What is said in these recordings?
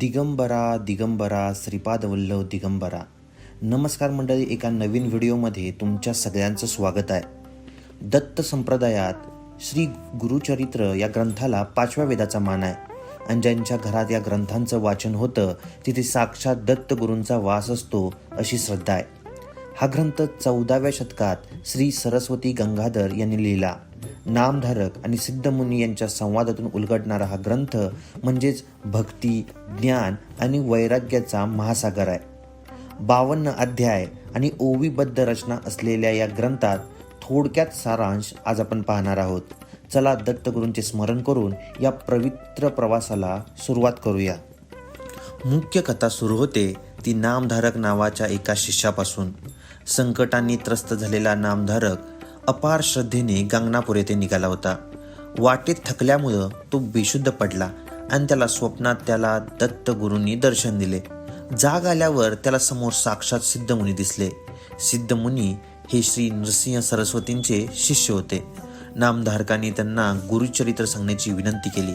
दिगंबरा दिगंबरा श्रीपादवल्लव दिगंबरा. नमस्कार मंडळी एका नवीन व्हिडिओमध्ये तुमच्या सगळ्यांचं स्वागत आहे. दत्त संप्रदायात श्री गुरुचरित्र या ग्रंथाला पाचव्या वेदाचा मान आहे. आणि ज्यांच्या घरात या ग्रंथांचं वाचन होतं तिथे साक्षात दत्त गुरूंचा वास असतो अशी श्रद्धा आहे. हा ग्रंथ चौदाव्या शतकात श्री सरस्वती गंगाधर यांनी लिहिला. नामधारक आणि सिद्धमुनी यांच्या संवादातून उलगडणारा हा ग्रंथ म्हणजेच भक्ती ज्ञान आणि वैराग्याचा महासागर आहे. बावन्न अध्याय आणि ओवीबद्ध रचना असलेल्या या ग्रंथात थोडक्यात सारांश आज आपण पाहणार आहोत. चला दत्तगुरूंचे स्मरण करून या पवित्र प्रवासाला सुरुवात करूया. मुख्य कथा सुरू होते ती नामधारक नावाच्या एका शिष्यापासून. संकटांनी त्रस्त झालेला नामधारक अपार श्रद्धेने गंगनापूर येथे निघाला होता. वाटेत थकल्यामुळं तो बेशुद्ध पडला आणि त्याला स्वप्नात त्याला दत्तगुरूंनी दर्शन दिले. जाग आल्यावर त्याला समोर साक्षात सिद्धमुनी दिसले. सिद्धमुनी हे श्री नृसिंह सरस्वतींचे शिष्य होते. नामधारकांनी त्यांना गुरुचरित्र सांगण्याची विनंती केली.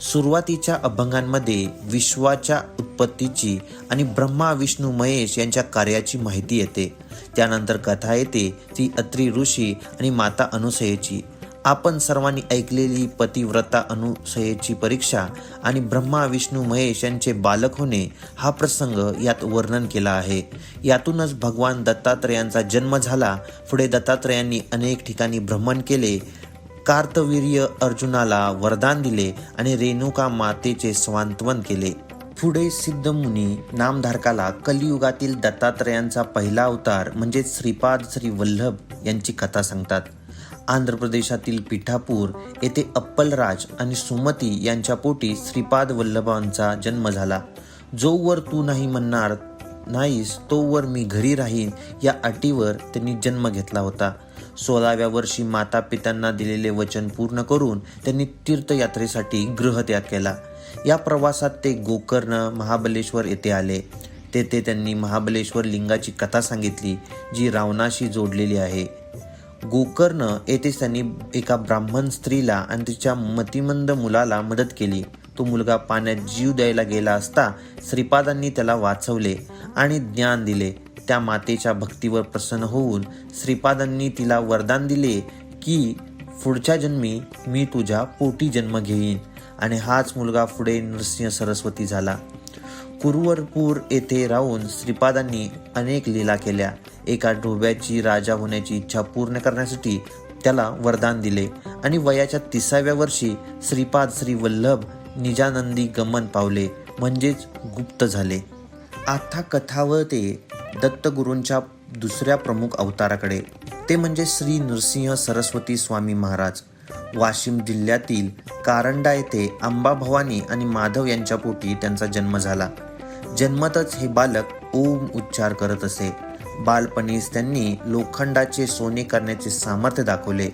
सुरुवातीच्या अभंगांमध्ये विश्वाच्या उत्पत्तीची आणि ब्रह्मा विष्णू महेश यांच्या कार्याची माहिती येते. त्यानंतर कथा येते ती अत्री ऋषी आणि माता अनुसयेची. आपण सर्वांनी ऐकलेली पतिव्रता अनुसयेची परीक्षा आणि ब्रह्मा विष्णू महेश यांचे बालक होणे हा प्रसंग यात वर्णन केला आहे. यातूनच भगवान दत्तात्रयांचा जन्म झाला. पुढे दत्तात्रयांनी अनेक ठिकाणी भ्रमण केले. कार्तवीर्य अर्जुनाला वरदान दिले आणि रेणुका मातेचे स्वांतवन केले. पुढे सिद्धमुनी नामधारकाला कलियुगातील दत्तात्रयांचा पहिला अवतार म्हणजे श्रीपाद श्री वल्लभ यांची कथा सांगतात. आंध्र प्रदेशातील पिठापूर येथे अप्पलराज आणि सुमती यांच्या पोटी श्रीपाद वल्लभांचा जन्म झाला. जोवर तू नाही म्हणणार नाहीस तोवर मी घरी राहीन या अटीवर त्यांनी जन्म घेतला होता. सोळाव्या वर्षी माता पित्यांना दिलेले वचन पूर्ण करून त्यांनी तीर्थयात्रेसाठी गृहत्याग केला. या प्रवासात ते गोकर्ण महाबलेश्वर येथे आले. तेथे त्यांनी महाबलेश्वर लिंगाची कथा सांगितली जी रावणाशी जोडलेली आहे. गोकर्ण येथेच त्यांनी एका ब्राह्मण स्त्रीला आणि तिच्या मतिमंद मुलाला मदत केली. तो मुलगा पाण्यात जीव द्यायला गेला असता श्रीपादांनी त्याला वाचवले आणि ज्ञान दिले. त्या मातेच्या भक्तीवर प्रसन्न होऊन श्रीपादांनी तिला वरदान दिले की पुढच्या जन्मी मी तुझ्या पोटी जन्म घेईन. आणि हाच मुलगा पुढे नृसिंह सरस्वती झाला. कुरुवरपूर येथे राहून श्रीपादांनी अनेक लीला केल्या. एका ढोब्याची राजा होण्याची इच्छा पूर्ण करण्यासाठी त्याला वरदान दिले. आणि वयाच्या तिसाव्या वर्षी श्रीपाद श्री वल्लभ निजानंदी गमन पावले म्हणजेच गुप्त झाले. आता कथावर ते दत्तगुरूंच्या दुसऱ्या प्रमुख अवताराकडे. ते म्हणजे श्री नृसिंह सरस्वती स्वामी महाराज. वाशिम जिल्ह्यातील कारंडा येथे अंबा भवानी आणि माधव यांच्या पोटी त्यांचा जन्म झाला. जन्मतच हे बालक ओम उच्चार करत असे. बालपणीच त्यांनी लोखंडाचे सोने करण्याचे सामर्थ्य दाखवले.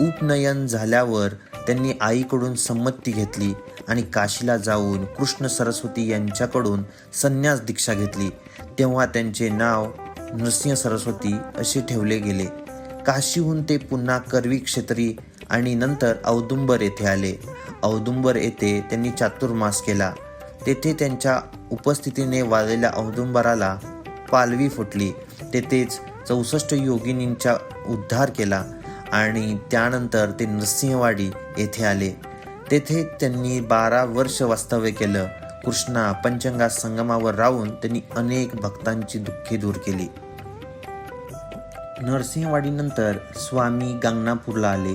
उपनयन झाल्यावर त्यांनी आईकडून संमती घेतली आणि काशीला जाऊन कृष्ण सरस्वती यांच्याकडून संन्यास दीक्षा घेतली. तेव्हा त्यांचे नाव नृसिंह सरस्वती असे ठेवले गेले. काशीहून ते पुन्हा करवी क्षेत्री आणि नंतर औदुंबर येथे आले. औदुंबर येथे त्यांनी चातुर्मास केला. तेथे त्यांच्या उपस्थितीने वाजलेल्या औदुंबराला पालवी फुटली. तेथेच चौसष्ट योगिनींचा उद्धार केला. आणि त्यानंतर ते नृसिंहवाडी येथे आले. तेथे त्यांनी बारा वर्ष वास्तव्य केलं. कृष्णा पंचंगा संगमावर राहून त्यांनी अनेक भक्तांची दुःखे दूर केली. नरसिंहवाडीनंतर स्वामी गांगणापूरला आले.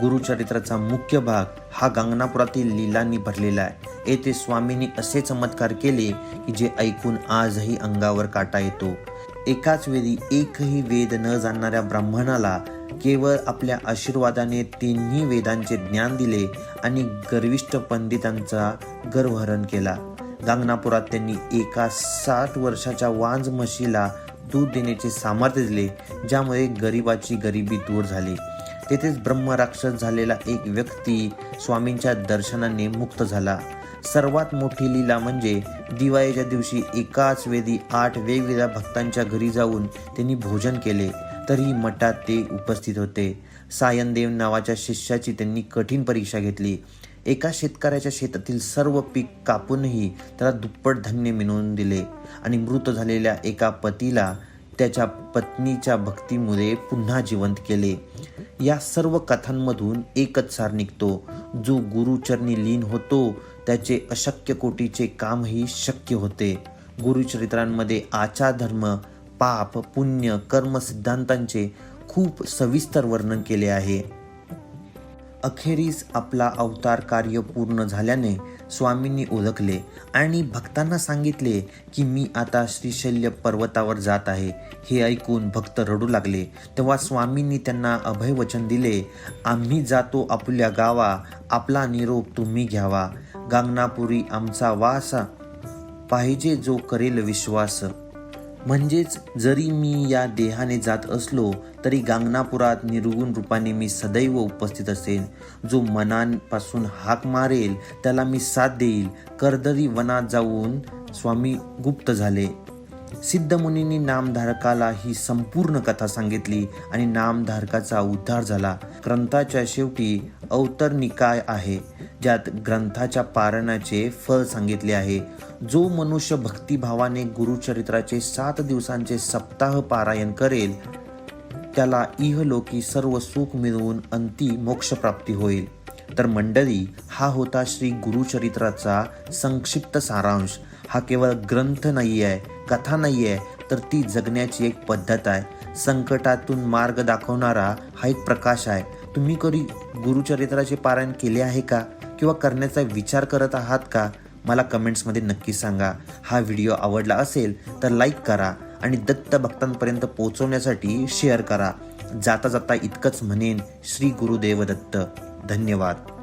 गुरुचरित्राचा मुख्य भाग हा गांगणापुरातील लीलांनी भरलेला आहे. येथे स्वामींनी असे चमत्कार केले की जे ऐकून आजही अंगावर काटा येतो. एकाच वेळी एकही वेद न जाणणाऱ्या ब्राह्मणाला केवळ आपल्या आशीर्वादाने तिन्ही वेदांचे ज्ञान दिले आणि गर्विष्ठ पंडितांचा गर्वहरण केला. गांगनापुरात त्यांनी एका साठ वर्षाच्या वांज म्हशीला दूध देण्याचे सामर्थ्य दिले ज्यामुळे गरिबाची गरिबी दूर झाली. तेथेच ब्रह्मराक्षस झालेला एक व्यक्ती स्वामींच्या दर्शनाने मुक्त झाला. सर्वात मोठी लीला म्हणजे दिवाळीच्या दिवशी एकाच वेदी आठ वेगवेगळ्या भक्तांच्या घरी जाऊन त्यांनी भोजन केले. तरी मठात ते उपस्थित होते. सायनदेव नावाच्या शिष्याची त्यांनी कठीण परीक्षा घेतली. एका शेतकऱ्याच्या शेतातील सर्व पीक कापूनही त्याला दुप्पट धान्य मिळवून दिले आणि मृत झालेल्या एका पतीला त्याच्या पत्नीच्या भक्तीमुळे पुन्हा जिवंत केले. या सर्व कथांमधून एकच सार निघतो. जो गुरुचरणी लीन होतो त्याचे अशक्य कोटीचे कामही शक्य होते. गुरुचरित्रांमध्ये आचार धर्म पाप पुण्य कर्म सिद्धांतांचे खूप सविस्तर वर्णन केले आहे. अखेरीस आपला अवतार कार्य पूर्ण झाल्याने स्वामींनी ओळखले आणि भक्तांना सांगितले की मी आता श्रीशैल्य पर्वतावर जात आहे. हे ऐकून भक्त रडू लागले. तेव्हा स्वामींनी त्यांना अभयवचन दिले आम्ही जातो आपल्या गावा आपला निरोप तुम्ही घ्यावा. गांगनापुरी आमचा वास पाहिजे जो करेल विश्वास. म्हणजेच जरी मी या देहाने जात असलो तरी गांगनापुरात निर्गुण रूपाने मी सदैव उपस्थित असेन. जो मनापासून हाक मारेल त्याला मी साथ देईल. कर्दरी वनात जाऊन स्वामी गुप्त झाले. सिद्धमुनींनी नामधारकाला ही संपूर्ण कथा सांगितली आणि नामधारकाचा उद्धार झाला. ग्रंथाच्या शेवटी अवतर निकाय आहे. ज्यात ग्रंथाच्या पारणाचे फळ सांगितले आहे. जो मनुष्य भक्तिभावाने गुरुचरित्राचे सात दिवसांचे सप्ताह पारायण करेल त्याला इहलोकी सर्व सुख मिळवून अंती मोक्षप्राप्ती होईल. तर मंडळी हा होता श्री गुरुचरित्राचा संक्षिप्त सारांश. हा केवळ ग्रंथ नाही आहे कथा नाही आहे तर ती जगण्याची एक पद्धत आहे. संकटातून मार्ग दाखवणारा हा एक प्रकाश आहे. तुम्ही कधी गुरुचरित्राचे पारायण केले आहे का? किंवा करण्याचा विचार करत आहात का? मला कमेंट्समध्ये नक्की सांगा. हा व्हिडिओ आवडला असेल तर लाईक करा आणि दत्त भक्तांपर्यंत पोहोचवण्यासाठी शेअर करा. जाता जाता इतकंच म्हणेन श्री गुरुदेव दत्त. धन्यवाद.